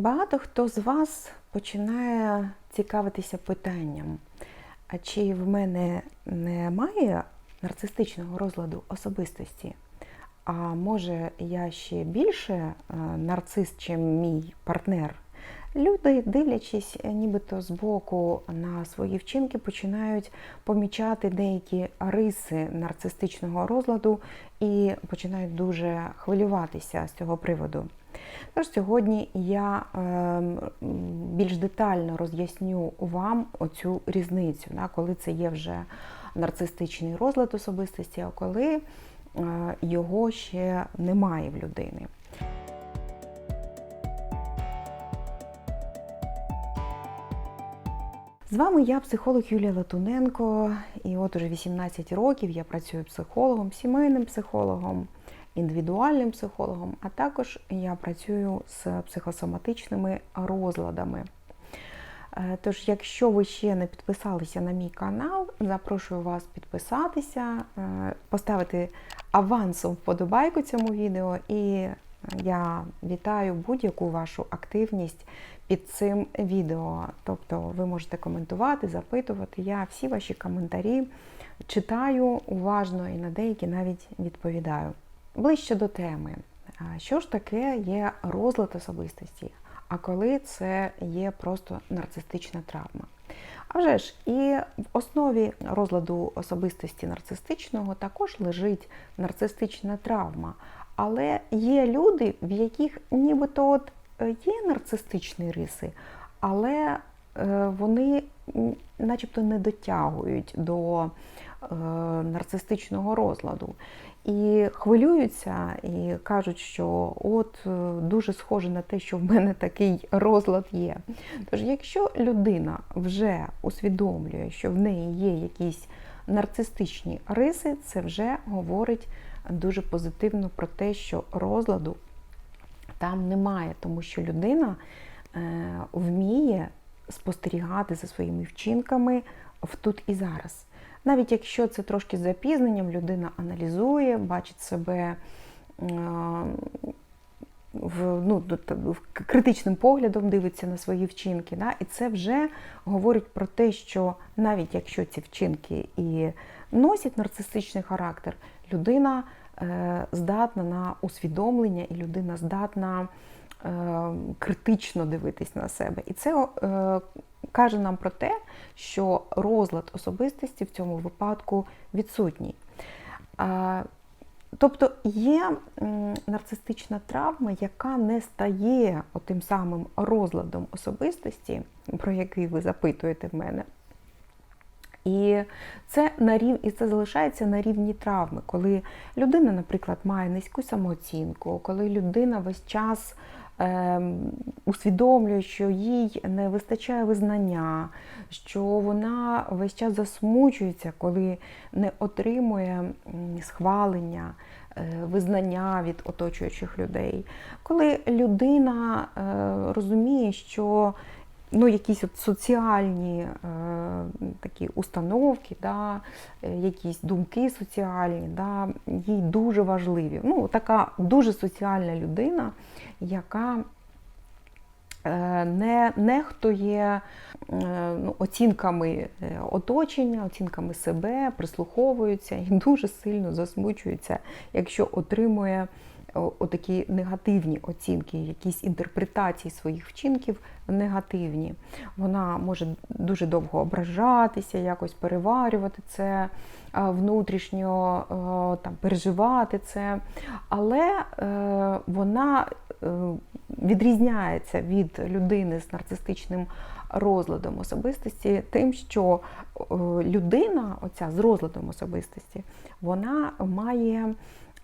Багато хто з вас починає цікавитися питанням, а чи в мене немає нарцистичного розладу особистості? А може я ще більше е, нарцис, чим мій партнер? Люди, дивлячись нібито збоку на свої вчинки, починають помічати деякі риси нарцистичного розладу і починають дуже хвилюватися з цього приводу. Тож сьогодні я ем, більш детально роз'ясню вам оцю різницю, коли це є вже нарцистичний розлад особистості, а коли е, його ще немає в людини. З вами я, психолог Юлія Латуненко, і от уже 18 років я працюю психологом, сімейним психологом, індивідуальним психологом, а також я працюю з психосоматичними розладами. Е, Тож, якщо ви ще не підписалися на мій канал, запрошую вас підписатися, е, поставити авансом вподобайку цьому відео, і я вітаю будь-яку вашу активність під цим відео. Тобто ви можете коментувати, запитувати. Я всі ваші коментарі читаю уважно і на деякі навіть відповідаю. Ближче до теми. Що ж таке є розлад особистості? А коли це є просто нарцистична травма? А вже ж, і в основі розладу особистості нарцистичного також лежить нарцистична травма. Але є люди, в яких нібито от е, є нарцистичні риси, але вони начебто не дотягують до е, нарцистичного розладу. І хвилюються і кажуть, що от е, дуже схоже на те, що в мене такий розлад є. Тож, якщо людина вже усвідомлює, що в неї є якісь нарцистичні риси, це вже говорить дуже позитивно про те, що розладу там немає, тому що людина е, вміє спостерігати за своїми вчинками в тут і зараз. Навіть якщо це трошки з запізненням, людина аналізує, бачить себе е, в, ну, критичним поглядом дивиться на свої вчинки. Да? І це вже говорить про те, що навіть якщо ці вчинки і носять нарцистичний характер, людина е, здатна на усвідомлення, і людина здатна критично дивитись на себе. І це е, каже нам про те, що розлад особистості в цьому випадку відсутній. Е, Тобто є нарцистична травма, яка не стає тим самим розладом особистості, про який ви запитуєте в мене. І це на рів... і це залишається на рівні травми, коли людина, наприклад, має низьку самооцінку, коли людина весь час е, усвідомлює, що їй не вистачає визнання, що вона весь час засмучується, коли не отримує схвалення, е, визнання від оточуючих людей, коли людина е, розуміє, що ну, якісь от соціальні е, такі установки, да, е, якісь думки соціальні, да, їй дуже важливі. Ну, Така дуже соціальна людина, яка е, не нехтує е, ну, оцінками оточення, оцінками себе, прислуховується і дуже сильно засмучується, якщо отримує отакі негативні оцінки, якісь інтерпретації своїх вчинків негативні. Вона може дуже довго ображатися, якось переварювати це внутрішньо там, переживати це, але е, вона е, відрізняється від людини з нарцистичним розладом особистості, тим, що е, людина, оця з розладом особистості, вона має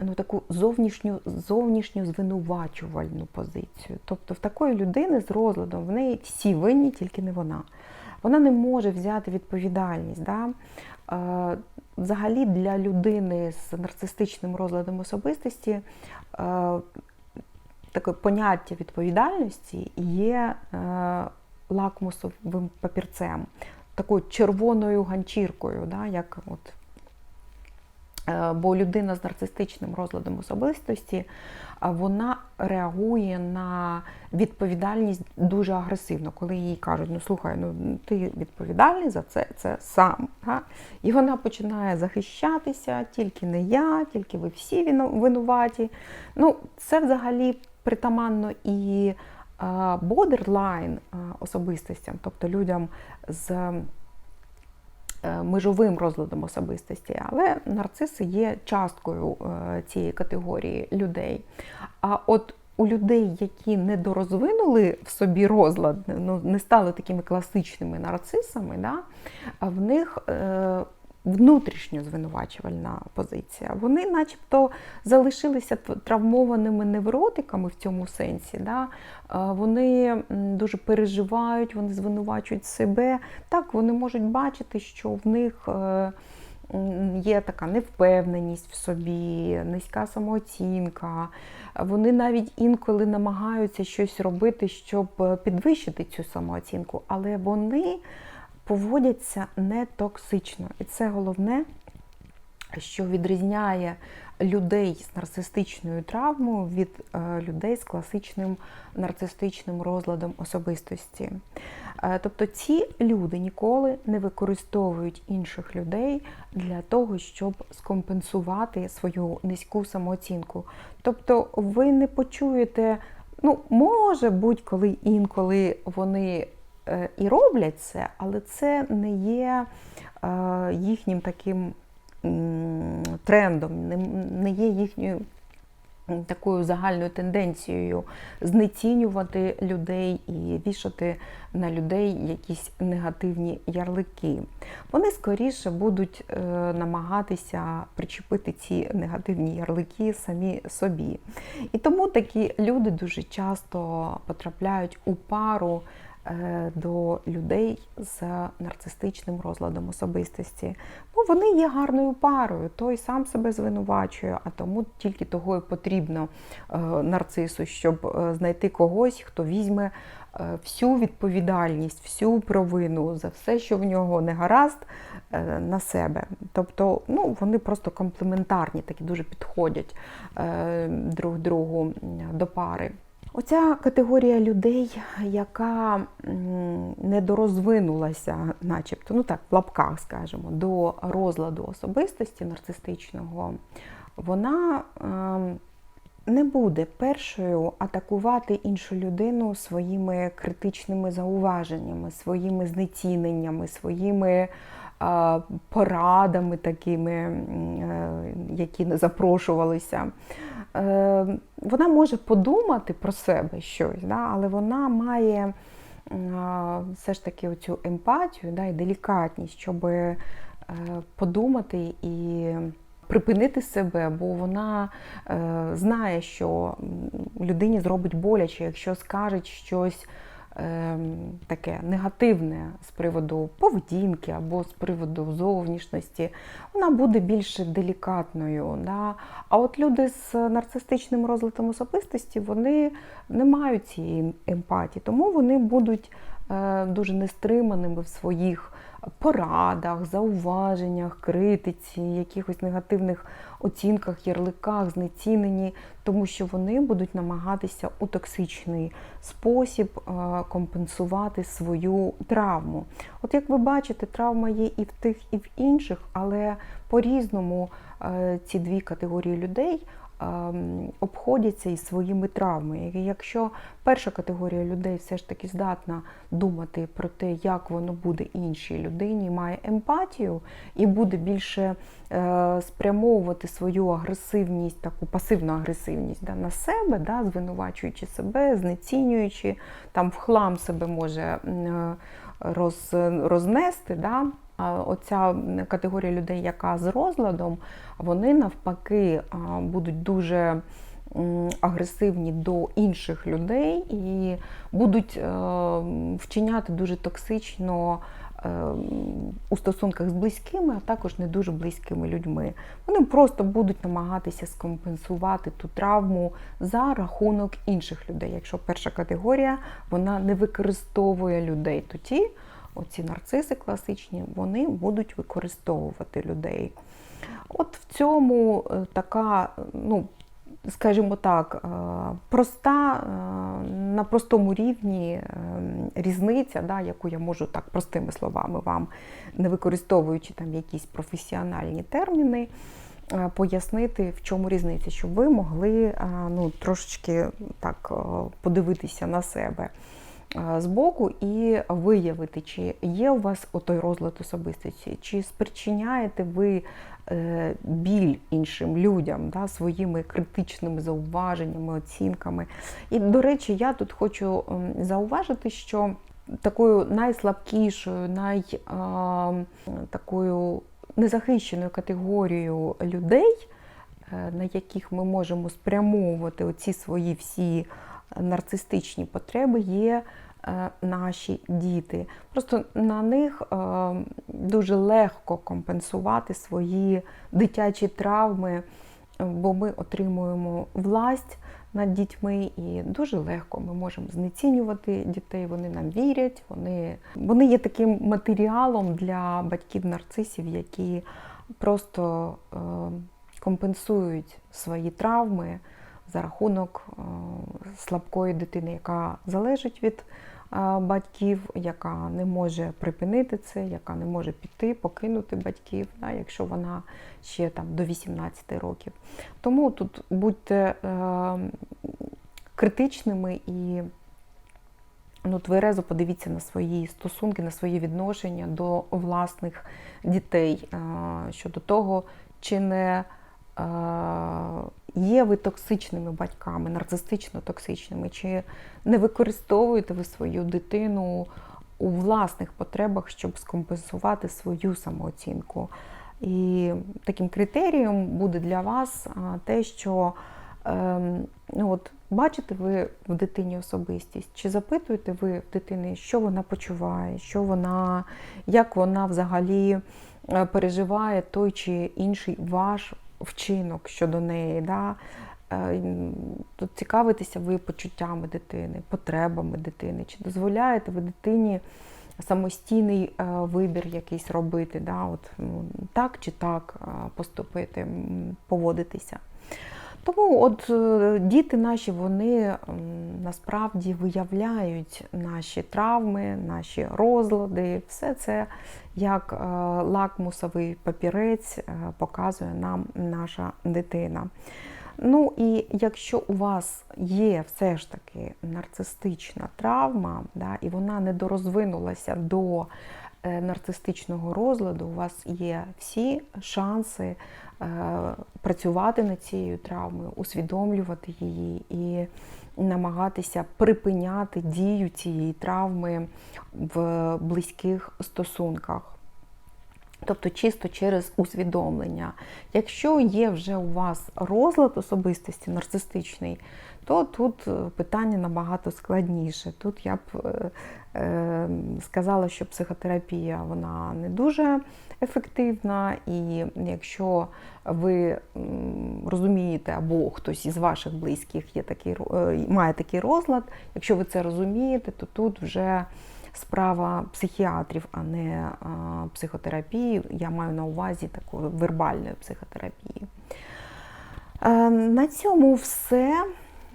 ну, таку зовнішню зовнішню звинувачувальну позицію. Тобто в такої людини з розладом в неї всі винні, тільки не вона. Вона не може взяти відповідальність. Да? Е, взагалі для людини з нарцистичним розладом особистості е, таке поняття відповідальності є е, лакмусовим папірцем, такою червоною ганчіркою, да? як от Бо людина з нарцистичним розладом особистості вона реагує на відповідальність дуже агресивно, коли їй кажуть, ну слухай, ну ти відповідальний за це, це сам. Га? І вона починає захищатися, тільки не я, тільки ви всі винуваті. Ну, це взагалі притаманно і бордерлайн особистостям, тобто людям з е, межовим розладом особистості, але нарциси є часткою е, цієї категорії людей. А от у людей, які не дорозвинули в собі розлад, ну не стали такими класичними нарцисами, да, в них е, внутрішньо звинувачувальна позиція. Вони, начебто, залишилися травмованими невротиками в цьому сенсі. Да? Вони дуже переживають, вони звинувачують себе. Так, вони можуть бачити, що в них. е, Є така невпевненість в собі, низька самооцінка. Вони навіть інколи намагаються щось робити, щоб е, підвищити цю самооцінку, але вони поводяться не токсично. І це головне, що відрізняє людей з нарцистичною травмою від е, людей з класичним нарцистичним розладом особистості. Е, Тобто ці люди ніколи не використовують інших людей для того, щоб скомпенсувати свою низьку самооцінку. Тобто ви не почуєте, ну, може будь-коли інколи вони і роблять це, але це не є е, їхнім таким трендом, не, є їхньою такою загальною тенденцією знецінювати людей і вішати на людей якісь негативні ярлики. Вони скоріше будуть е, намагатися причепити ці негативні ярлики самі собі. І тому такі люди дуже часто потрапляють у пару е, до людей з нарцистичним розладом особистості. Бо вони є гарною парою. Той сам себе звинувачує, а тому тільки того і потрібно е, нарцису, щоб е, знайти когось, хто візьме е, всю відповідальність, всю провину за все, що в нього не гаразд, е, на себе. Тобто, ну, вони просто комплементарні, такі дуже підходять е, друг другу до пари. Оця категорія людей, яка недорозвинулася, начебто, ну так, в лапках, скажімо, до розладу особистості нарцистичного, вона ем, не буде першою атакувати іншу людину своїми критичними зауваженнями, своїми знеціненнями, своїми порадами такими, е, які не запрошувалися. Е, Вона може подумати про себе щось, але вона має все ж таки оцю емпатію і делікатність, щоб е, подумати і припинити себе, бо вона знає, що людині зробить боляче, якщо скаже щось таке негативне з приводу поведінки або з приводу зовнішності, вона буде більш делікатною. Да? А от люди з нарцистичним розлитом особистості вони не мають цієї емпатії, тому вони будуть е, дуже нестриманими в своїх порадах, зауваженнях, критиці, якихось негативних оцінках, ярликах, знеціненні, тому що вони будуть намагатися у токсичний спосіб е, компенсувати свою травму. От як ви бачите, травма є і в тих, і в інших, але по-різному е, ці дві категорії людей обходяться із своїми травмами. І Якщо перша категорія людей все ж таки здатна думати про те, як воно буде іншій людині, має емпатію і буде більше е, спрямовувати свою агресивність, таку пасивну агресивність да, на себе, да, звинувачуючи себе, знецінюючи, там в хлам себе може е, роз, рознести. Да, Оця категорія людей, яка з розладом, вони навпаки будуть дуже агресивні до інших людей і будуть е, вчиняти дуже токсично е, у стосунках з близькими, а також не дуже близькими людьми. Вони просто будуть намагатися скомпенсувати ту травму за рахунок інших людей. Якщо перша категорія вона не використовує людей, то ті оці нарциси класичні, вони будуть використовувати людей. От в цьому е, така, ну, скажімо так, е, проста, е, на простому рівні різниця, да, яку я можу так простими словами вам, не використовуючи там якісь професіональні терміни, пояснити, в чому різниця, щоб ви могли ну, трошечки так подивитися на себе збоку і виявити, чи є у вас отой розлад особистості, чи спричиняєте ви е, біль іншим людям да, своїми критичними зауваженнями, оцінками. І, до речі, я тут хочу зауважити, що такою найслабкішою, най, а, такою незахищеною категорією людей, е, на яких ми можемо спрямовувати оці свої всі нарцистичні потреби, є е, наші діти. Просто на них е, дуже легко компенсувати свої дитячі травми, е, бо ми отримуємо власть над дітьми, і дуже легко ми можемо знецінювати дітей. Вони нам вірять, вони, вони є таким матеріалом для батьків-нарцисів, які просто компенсують свої травми за рахунок е, слабкої дитини, яка залежить від е, батьків, яка не може припинити це, яка не може піти, покинути батьків, якщо вона ще там до 18 років. Тому тут будьте е, критичними і ну, тверезо подивіться на свої стосунки, на свої відношення до власних дітей щодо того, чи не є ви токсичними батьками, нарцистично токсичними, чи не використовуєте ви свою дитину у власних потребах, щоб скомпенсувати свою самооцінку. І таким критерієм буде для вас те, що ем, ну, от, бачите ви в дитині особистість, чи запитуєте ви в дитини, що вона почуває, що вона, як вона взагалі е, переживає той чи інший ваш вчинок щодо неї. Да? Е, Тут цікавитеся ви почуттями дитини, потребами дитини, чи дозволяєте ви дитині самостійний е, вибір якийсь робити, да? От, ну, так чи так е, поступити, поводитися. Тому от е, діти наші, вони насправді виявляють наші травми, наші розлади, все це як е, лакмусовий папірець е, показує нам наша дитина. Ну і якщо у вас є все ж таки нарцистична травма, да, і вона не дорозвинулася до нарцистичного розладу, у вас є всі шанси е, працювати над цією травмою, усвідомлювати її і намагатися припиняти дію цієї травми в близьких стосунках. Тобто чисто через усвідомлення. Якщо є вже у вас розлад особистості нарцистичний, то тут е, питання набагато складніше. Тут я б е, е, сказала, що психотерапія вона не дуже ефективна, і якщо ви розумієте, або хтось із ваших близьких є такий, е, має такий розлад, якщо ви це розумієте, то тут вже справа психіатрів, а не психотерапії. Я маю на увазі такої вербальної психотерапії. Е, На цьому все.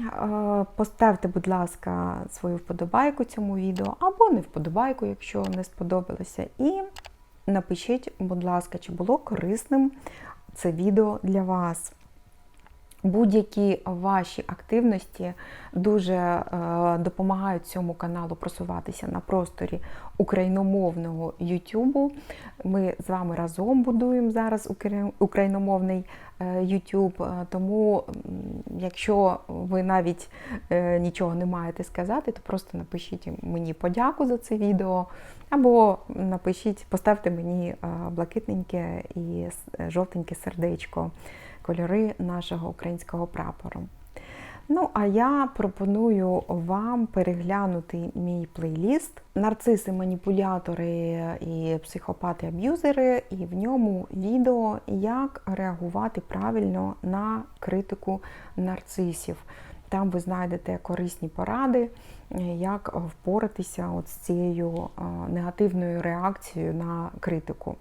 Е, Поставте, будь ласка, свою вподобайку цьому відео, або не вподобайку, якщо не сподобалося. І напишіть, будь ласка, чи було корисним це відео для вас. Будь-які ваші активності дуже е, допомагають цьому каналу просуватися на просторі україномовного YouTube. Ми з вами разом будуємо зараз україномовний е, YouTube. Е, Тому, якщо ви навіть е, нічого не маєте сказати, то просто напишіть мені подяку за це відео, або напишіть, поставте мені е, блакитненьке і жовтеньке сердечко кольори нашого українського прапору. Ну, а я пропоную вам переглянути мій плейліст Нарциси, маніпулятори і психопати-аб'юзери, і в ньому відео, як реагувати правильно на критику нарцисів. Там ви знайдете корисні поради, як впоратися от з цією е, негативною реакцією на критику.